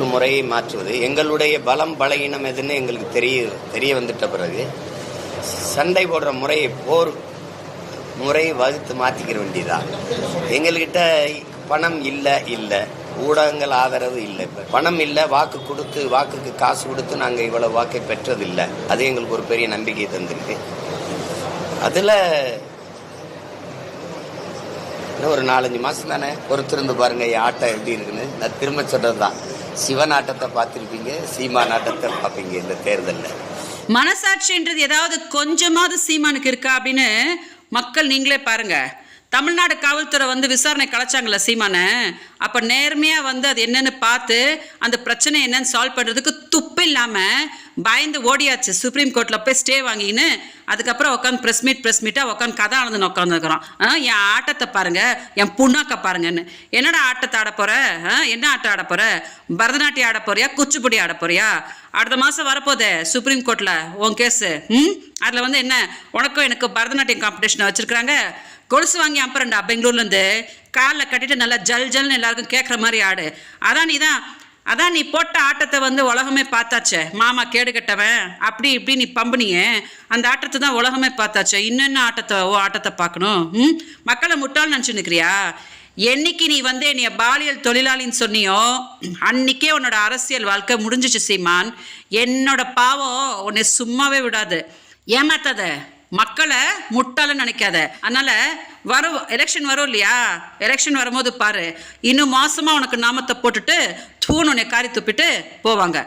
ஒரு முறையை மாற்றுவது. எங்களுடைய பலம் பலகீனம் எதுன்னு எங்களுக்கு தெரிய தெரிய வந்துட்ட பிறகு சண்டை போடுற முறையை போர் முறையை வகுத்து மாற்றிக்கிற வேண்டியதான் எங்கள்கிட்ட பணம் இல்லை இல்லை. ஊடகங்கள் ஆதரவு இல்லை இப்போ. பணம் இல்லை வாக்கு கொடுத்து வாக்குக்கு காசு கொடுத்து நாங்கள் இவ்வளோ வாக்கை பெற்றதில்லை. அது எங்களுக்கு ஒரு பெரிய நம்பிக்கை தந்திருக்கு. அதில் இன்னும் ஒரு நாலஞ்சு மாதம் தானே? பொறுத்திருந்து பாருங்க என் ஆட்டம் எப்படி இருக்குன்னு. நான் திரும்ப சொல்கிறது தான் சிவநாட்டத்தை பார்த்துருப்பீங்க சீமா நாட்டத்தை பார்ப்பீங்க இந்த தேர்தலில். மனசாட்சின்றது ஏதாவது கொஞ்சமாவது சீமானுக்கு இருக்கா அப்படின்னு மக்கள் நீங்களே பாருங்க. தமிழ்நாடு காவல்துறை வந்து விசாரணை கலைச்சாங்கல்ல சீமானை. அப்போ நேர்மையாக வந்து அது என்னன்னு பார்த்து அந்த பிரச்சனை என்னன்னு சால்வ் பண்ணுறதுக்கு தப்பு இல்லாமல் பயந்து ஓடியாச்சு சுப்ரீம் கோர்ட்டில் போய் ஸ்டே வாங்கின்னு அதுக்கப்புறம் உட்காந்து ப்ரெஸ் மீட் ப்ரெஸ் மீட்டாக உட்காந்து கதை ஆனந்தன் உட்காந்துருக்குறோம் என் ஆட்டத்தை பாருங்க என் புண்ணாக்க பாருங்கன்னு. என்னடா ஆட்டத்தை ஆட போகிற ஆ, என்ன ஆட்டம் ஆட போகிற பரதநாட்டியம் ஆட போறியா? குச்சிப்புடி ஆட போறியா? அடுத்த மாதம் வரப்போதே சுப்ரீம் கோர்ட்டில் உன் கேஸு ம்? அதில் வந்து என்ன? உனக்கும் எனக்கு பரதநாட்டியம் காம்படிஷன் வச்சுருக்குறாங்க. கொலுசு வாங்கி அப்புறம்டா பெங்களூர்லேருந்து காலில் கட்டிட்டு நல்லா ஜல் ஜல்னு எல்லாருக்கும் கேட்குற மாதிரி ஆடு. அதான் நீ தான் அதான் நீ போட்ட ஆட்டத்தை வந்து உலகமே பார்த்தாச்சே. மாமா கேடு கட்டவன் அப்படி இப்படி நீ பம்புனியே. அந்த ஆட்டத்தை தான் உலகமே பார்த்தாச்சே. இன்னென்ன ஆட்டத்தை ஓ ஆட்டத்தை பார்க்கணும்? ம்? மக்களை முட்டாள் நினச்சின்னுக்கிறியா என்னைக்கு நீ வந்து என்னைய பாலியல் தொழிலாளின்னு சொன்னியோ அன்னைக்கே உன்னோட அரசியல் வாழ்க்கை முடிஞ்சிச்சு சீமான். என்னோட பாவம் உன்னை சும்மாவே விடாது. ஏமாத்தாத. மக்களை முட்டாளன்னு நினைக்காத. அதனால வரும் எலெக்ஷன் வரும் இல்லையா? எலெக்ஷன் வரும்போது பாரு இன்னும் மாசமா உனக்கு நாமத்தை போட்டுட்டு தூண் உன்னை காரி துப்பிட்டு போவாங்க.